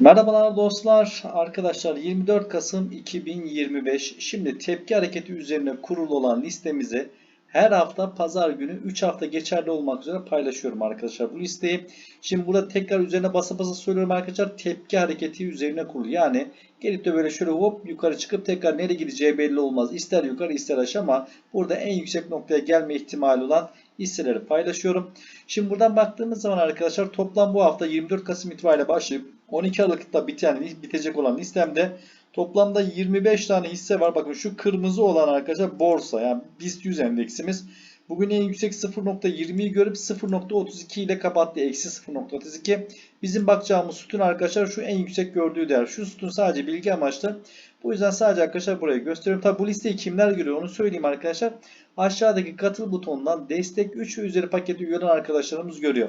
Merhabalar dostlar, arkadaşlar 24 Kasım 2025. Şimdi tepki hareketi üzerine kurulu olan listemizi her hafta pazar günü 3 hafta geçerli olmak üzere paylaşıyorum arkadaşlar bu listeyi. Şimdi burada tekrar üzerine basa basa söylüyorum arkadaşlar tepki hareketi üzerine kurulu. Yani gelip de böyle şöyle hop yukarı çıkıp tekrar nereye gideceği belli olmaz. İster yukarı ister aşağı ama burada en yüksek noktaya gelme ihtimali olan hisseleri paylaşıyorum. Şimdi buradan baktığımız zaman arkadaşlar toplam bu hafta 24 Kasım itibariyle başlayıp 12 Aralık'ta biten, bitecek olan listemde toplamda 25 tane hisse var. Bakın şu kırmızı olan arkadaşlar borsa yani BIST 100 endeksimiz. Bugün en yüksek 0.20'yi görüp 0.32 ile kapattı. Eksi 0.32. Bizim bakacağımız sütun arkadaşlar şu en yüksek gördüğü değer. Şu sütun sadece bilgi amaçlı. Bu yüzden sadece arkadaşlar buraya gösteriyorum. Tabi bu listeyi kimler görüyor onu söyleyeyim arkadaşlar. Aşağıdaki katıl butonundan destek 3 ve üzeri paketi olan arkadaşlarımız görüyor.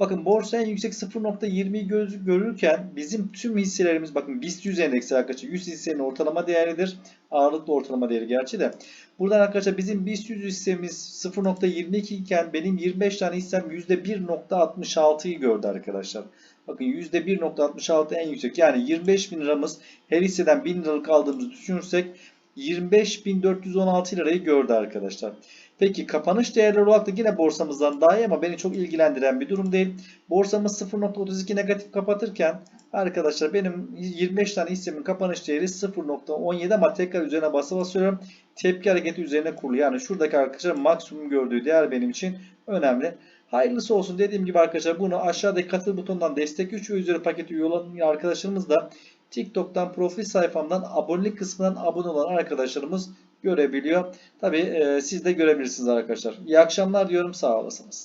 Bakın borsa en yüksek 0.20'yi göz- görürken bizim tüm hisselerimiz bakın BIST 100 endeksi arkadaşlar 100 hissenin ortalama değeridir. Ağırlıklı ortalama değeri gerçi de. Buradan arkadaşlar bizim BIST 100 hissemiz 0.22 iken benim 25 tane hissem %1.66'yı gördü arkadaşlar. Bakın %1.66 en yüksek. Yani 25 bin liramız her hisseden 1000 liralık aldığımızı düşünürsek 25.416 lirayı gördü arkadaşlar. Peki kapanış değerleri olarak da yine borsamızdan daha iyi ama beni çok ilgilendiren bir durum değil. Borsamız 0.32 negatif kapatırken arkadaşlar benim 25 tane hissemin kapanış değeri 0.17 ama tekrar üzerine basa basıyorum. Tepki hareketi üzerine kurulu. Yani şuradaki arkadaşlar maksimum gördüğü değer benim için önemli. Hayırlısı olsun dediğim gibi arkadaşlar bunu aşağıdaki katıl butonundan destek 3 ve üzeri paketi olan arkadaşlarımız da TikTok'tan profil sayfamdan abonelik kısmından abone olan arkadaşlarımız görebiliyor. Tabi siz de görebilirsiniz arkadaşlar. İyi akşamlar diyorum sağ olasınız.